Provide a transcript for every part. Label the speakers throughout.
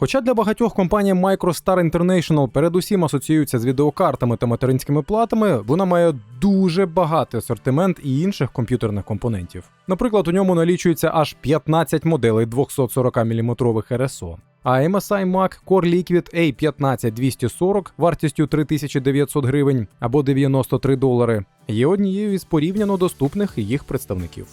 Speaker 1: Хоча для багатьох компаній MicroStar International передусім асоціюється з відеокартами та материнськими платами, вона має дуже багатий асортимент і інших комп'ютерних компонентів. Наприклад, у ньому налічується аж 15 моделей 240 мм RSO. А MSI Mac Core Liquid A15240 вартістю 3900 гривень або 93 долари є однією із порівняно доступних їх представників.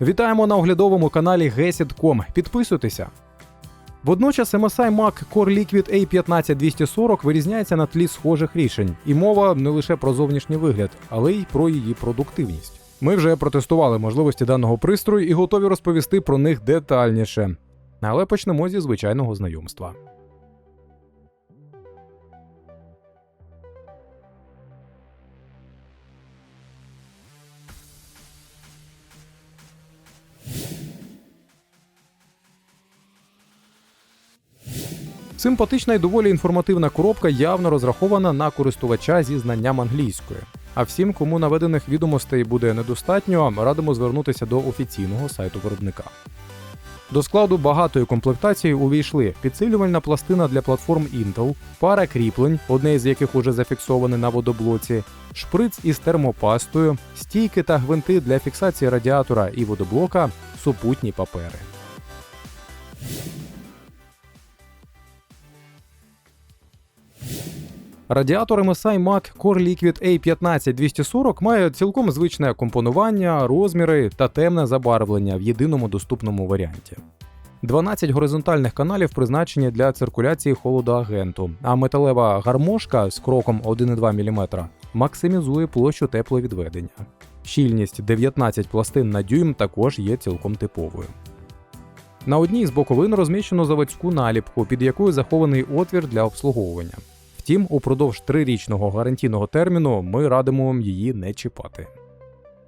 Speaker 1: Вітаємо на оглядовому каналі Gesit.com. Підписуйтеся. Водночас MSI Mac Core Liquid A15240 вирізняється на тлі схожих рішень, і мова не лише про зовнішній вигляд, але й про її продуктивність. Ми вже протестували можливості даного пристрою і готові розповісти про них детальніше. Але почнемо зі звичайного знайомства. Симпатична і доволі інформативна коробка явно розрахована на користувача зі знанням англійської. А всім, кому наведених відомостей буде недостатньо, радимо звернутися до офіційного сайту виробника. До складу багатої комплектації увійшли підсилювальна пластина для платформ Intel, пара кріплень, одне з яких уже зафіксоване на водоблоці, шприц із термопастою, стійки та гвинти для фіксації радіатора і водоблока, супутні папери. Радіатор MSI Mac Core Liquid A15240 має цілком звичне компонування, розміри та темне забарвлення в єдиному доступному варіанті. 12 горизонтальних каналів призначені для циркуляції холодоагенту, а металева гармошка з кроком 1,2 мм максимізує площу тепловідведення. Щільність 19 пластин на дюйм також є цілком типовою. На одній з боковин розміщено заводську наліпку, під якою захований отвір для обслуговування. Втім, упродовж трирічного гарантійного терміну ми радимо її не чіпати.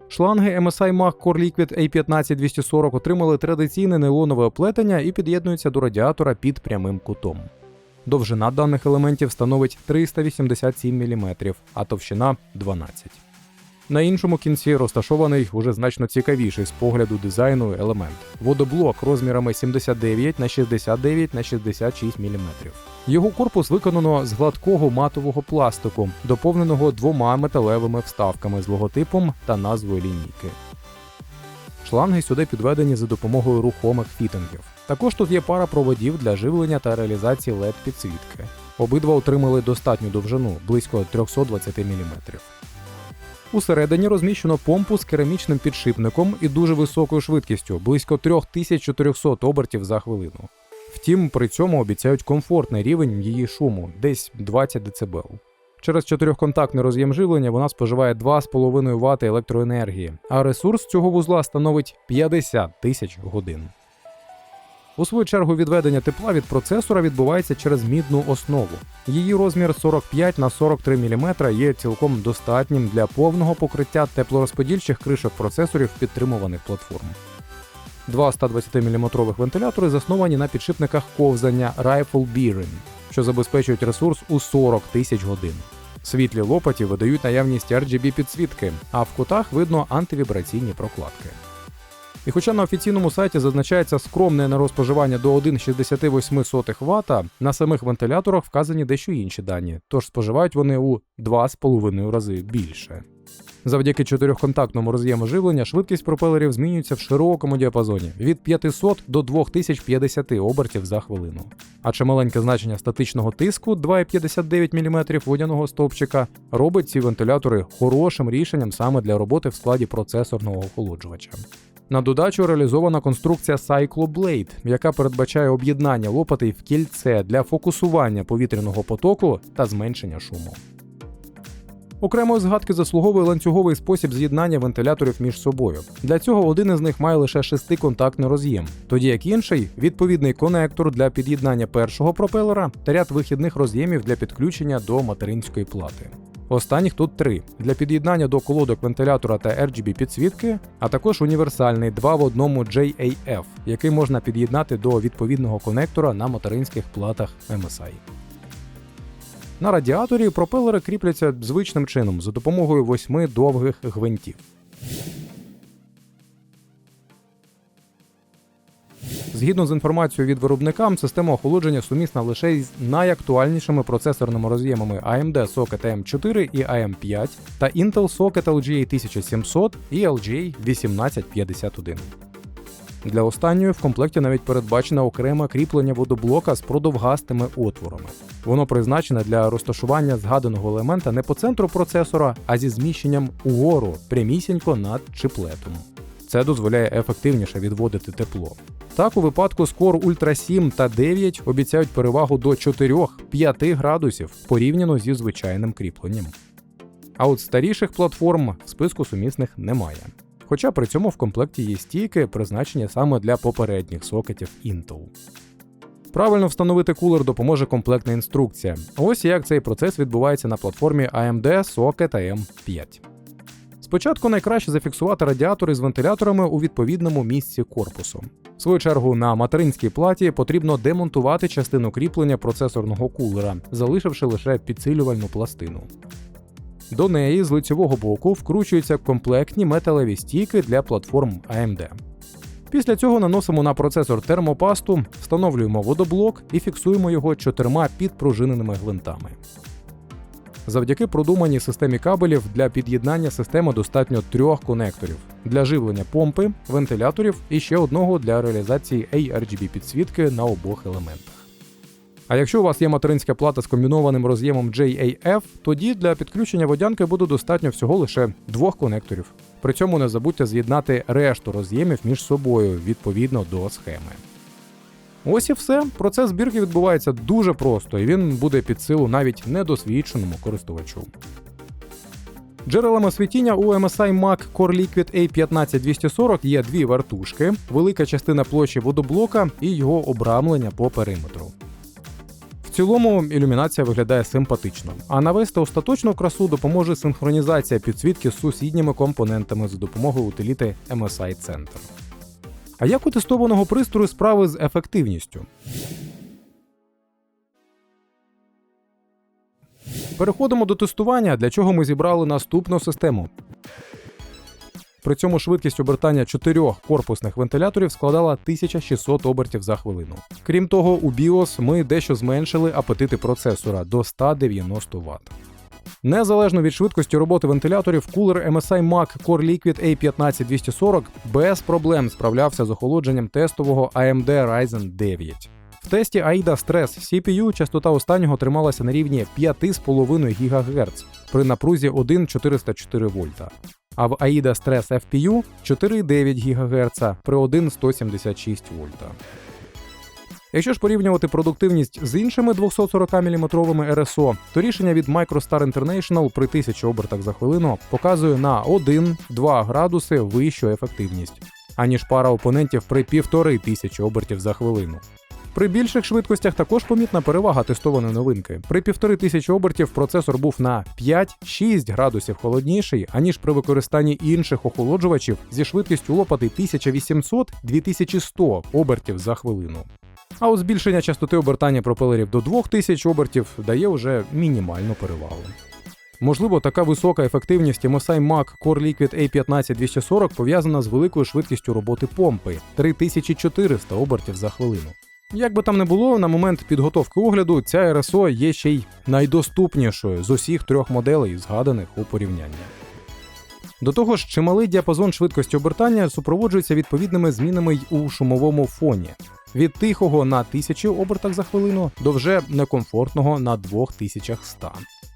Speaker 1: Шланги MSI Mac Core Liquid A15240 отримали традиційне нейлонове оплетення і під'єднуються до радіатора під прямим кутом. Довжина даних елементів становить 387 мм, а товщина 12 на іншому кінці розташований уже значно цікавіший з погляду дизайну елемент водоблок розмірами 79 на 69 на 66 мм. Його корпус виконано з гладкого матового пластику, доповненого двома металевими вставками з логотипом та назвою лінійки. Шланги сюди підведені за допомогою рухомих фітингів. Також тут є пара проводів для живлення та реалізації LED підсвітки. Обидва отримали достатню довжину близько 320 мм. Усередині розміщено помпу з керамічним підшипником і дуже високою швидкістю близько 3400 обертів за хвилину. Втім, при цьому обіцяють комфортний рівень її шуму десь 20 дБ. Через чотирьохконтактний роз'єм живлення вона споживає 2,5 Вт електроенергії, а ресурс цього вузла становить 50 тисяч годин. У свою чергу відведення тепла від процесора відбувається через мідну основу. Її розмір 45 на 43 мм є цілком достатнім для повного покриття теплорозподільчих кришок процесорів підтримуваних платформ. Два 120-мм вентилятори засновані на підшипниках ковзання Rifle Bearing, що забезпечують ресурс у 40 тисяч годин. Світлі лопаті видають наявність RGB підсвітки, а в кутах видно антивібраційні прокладки. І хоча на офіційному сайті зазначається скромне енергоспоживання до 1,68 Вт, на самих вентиляторах вказані дещо інші дані, тож споживають вони у 2,5 рази більше. Завдяки чотирьохконтактному роз'єму живлення швидкість пропелерів змінюється в широкому діапазоні від 500 до 2050 обертів за хвилину. А чималеньке значення статичного тиску 2,59 мм водяного стовпчика робить ці вентилятори хорошим рішенням саме для роботи в складі процесорного охолоджувача. На додачу реалізована конструкція Cycloblade, яка передбачає об'єднання лопатей в кільце для фокусування повітряного потоку та зменшення шуму. Окремої згадки заслуговує ланцюговий спосіб з'єднання вентиляторів між собою. Для цього один із них має лише шестиконтактний роз'єм, тоді як інший відповідний конектор для під'єднання першого пропелера та ряд вихідних роз'ємів для підключення до материнської плати. Останніх тут три для під'єднання до колодок вентилятора та RGB підсвітки, а також універсальний 2 в одному JAF, який можна під'єднати до відповідного конектора на материнських платах MSI. На радіаторі пропелери кріпляться звичним чином за допомогою восьми довгих гвинтів. Згідно з інформацією від виробникам, система охолодження сумісна лише із найактуальнішими процесорними роз'ємами AMD Socket AM4 і AM5 та Intel Socket LGA 1700 і LGA 1851. Для останньої в комплекті навіть передбачено окреме кріплення водоблока з продовгастими отворами. Воно призначене для розташування згаданого елемента не по центру процесора, а зі зміщенням угору прямісінько над чиплетом. Це дозволяє ефективніше відводити тепло. Так, у випадку Core Ultra 7 та 9 обіцяють перевагу до 4-5 градусів порівняно зі звичайним кріпленням. А от старіших платформ в списку сумісних немає. Хоча при цьому в комплекті є стійки, призначені саме для попередніх сокетів Intel. Правильно встановити кулер допоможе комплектна інструкція. Ось як цей процес відбувається на платформі AMD Socket AM5. Спочатку найкраще зафіксувати радіатори з вентиляторами у відповідному місці корпусу. В свою чергу на материнській платі потрібно демонтувати частину кріплення процесорного кулера, залишивши лише підсилювальну пластину. До неї з лицевого боку вкручуються комплектні металеві стійки для платформ AMD. Після цього наносимо на процесор термопасту, встановлюємо водоблок і фіксуємо його чотирма підпружиненими гвинтами. Завдяки продуманій системі кабелів для під'єднання системи достатньо трьох конекторів для живлення помпи, вентиляторів і ще одного для реалізації ARGB підсвітки на обох елементах. А якщо у вас є материнська плата з комбінованим роз'ємом JAF, тоді для підключення водянки буде достатньо всього лише двох конекторів. При цьому не забудьте з'єднати решту роз'ємів між собою відповідно до схеми. Ось і все. Процес збірки відбувається дуже просто, і він буде під силу навіть недосвідченому користувачу. Джерелами освітіння у MSI Mac Core Liquid A15240 є дві вертушки, велика частина площі водоблока і його обрамлення по периметру. В цілому ілюмінація виглядає симпатично, а навести остаточну красу допоможе синхронізація підсвітки з сусідніми компонентами за допомогою утиліти MSI Center. А як у тестованого пристрою справи з ефективністю? Переходимо до тестування, для чого ми зібрали наступну систему. При цьому швидкість обертання чотирьох корпусних вентиляторів складала 1600 обертів за хвилину. Крім того, у BIOS ми дещо зменшили апетити процесора до 190 Вт. Незалежно від швидкості роботи вентиляторів, кулер MSI Mac Core Liquid A15240 без проблем справлявся з охолодженням тестового AMD Ryzen 9. В тесті AIDA Stress CPU частота останнього трималася на рівні 5,5 ГГц при напрузі 1,404 вольта. А в AIDA Stress FPU 4,9 ГГц при 1,176 вольта. Якщо ж порівнювати продуктивність з іншими 240 мм RSO, то рішення від Microstar International при 1000 обертах за хвилину показує на 1-2 градуси вищу ефективність, аніж пара опонентів при 1500 обертів за хвилину. При більших швидкостях також помітна перевага тестованої новинки. При 1500 обертів процесор був на 5-6 градусів холодніший, аніж при використанні інших охолоджувачів зі швидкістю лопати 1800-2100 обертів за хвилину. А от збільшення частоти обертання пропелерів до 2000 обертів дає вже мінімальну перевагу. Можливо, така висока ефективність MSI Mac Core Liquid A15240 пов'язана з великою швидкістю роботи помпи 3400 обертів за хвилину. Як би там не було, на момент підготовки огляду ця RSO є ще й найдоступнішою з усіх трьох моделей, згаданих у порівнянні. До того ж, чималий діапазон швидкості обертання супроводжується відповідними змінами й у шумовому фоні від тихого на 1000 обертах за хвилину до вже некомфортного на 2100.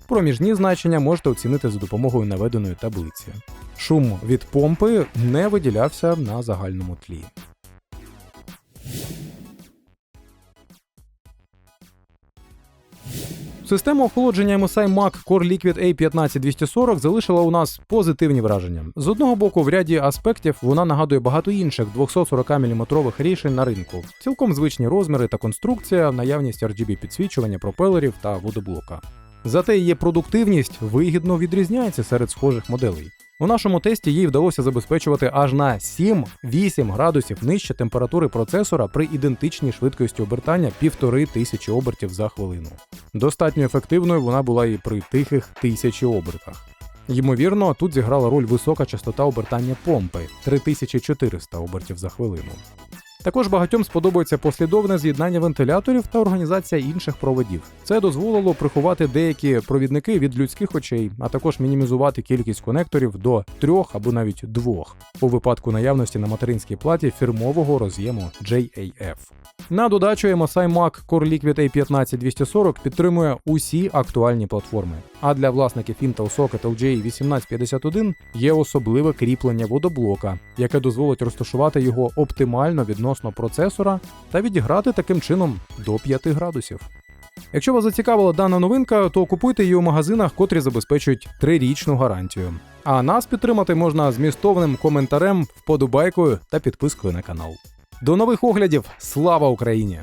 Speaker 1: Проміжні значення можете оцінити за допомогою наведеної таблиці. Шум від помпи не виділявся на загальному тлі. Система охолодження MSI Mac Core Liquid A15240 залишила у нас позитивні враження. З одного боку, в ряді аспектів вона нагадує багато інших 240 мм рішень на ринку, цілком звичні розміри та конструкція, наявність RGB підсвічування пропелерів та водоблока. Зате її продуктивність вигідно відрізняється серед схожих моделей. У нашому тесті їй вдалося забезпечувати аж на 7-8 градусів нижче температури процесора при ідентичній швидкості обертання 1500 обертів за хвилину. Достатньо ефективною вона була і при тихих 1000 обертах. Ймовірно, тут зіграла роль висока частота обертання помпи 3400 обертів за хвилину. Також багатьом сподобається послідовне з'єднання вентиляторів та організація інших проводів. Це дозволило приховати деякі провідники від людських очей, а також мінімізувати кількість конекторів до трьох або навіть двох у випадку наявності на материнській платі фірмового роз'єму JAF. На додачу MSI Mac Core Liquid A15 240 підтримує усі актуальні платформи. А для власників Intel Socket LGA 1851 є особливе кріплення водоблока, яке дозволить розташувати його оптимально відносно процесора та відіграти таким чином до 5 градусів. Якщо вас зацікавила дана новинка, то купуйте її у магазинах, котрі забезпечують трирічну гарантію. А нас підтримати можна змістовним коментарем, вподобайкою та підпискою на канал. До нових оглядів! Слава Україні!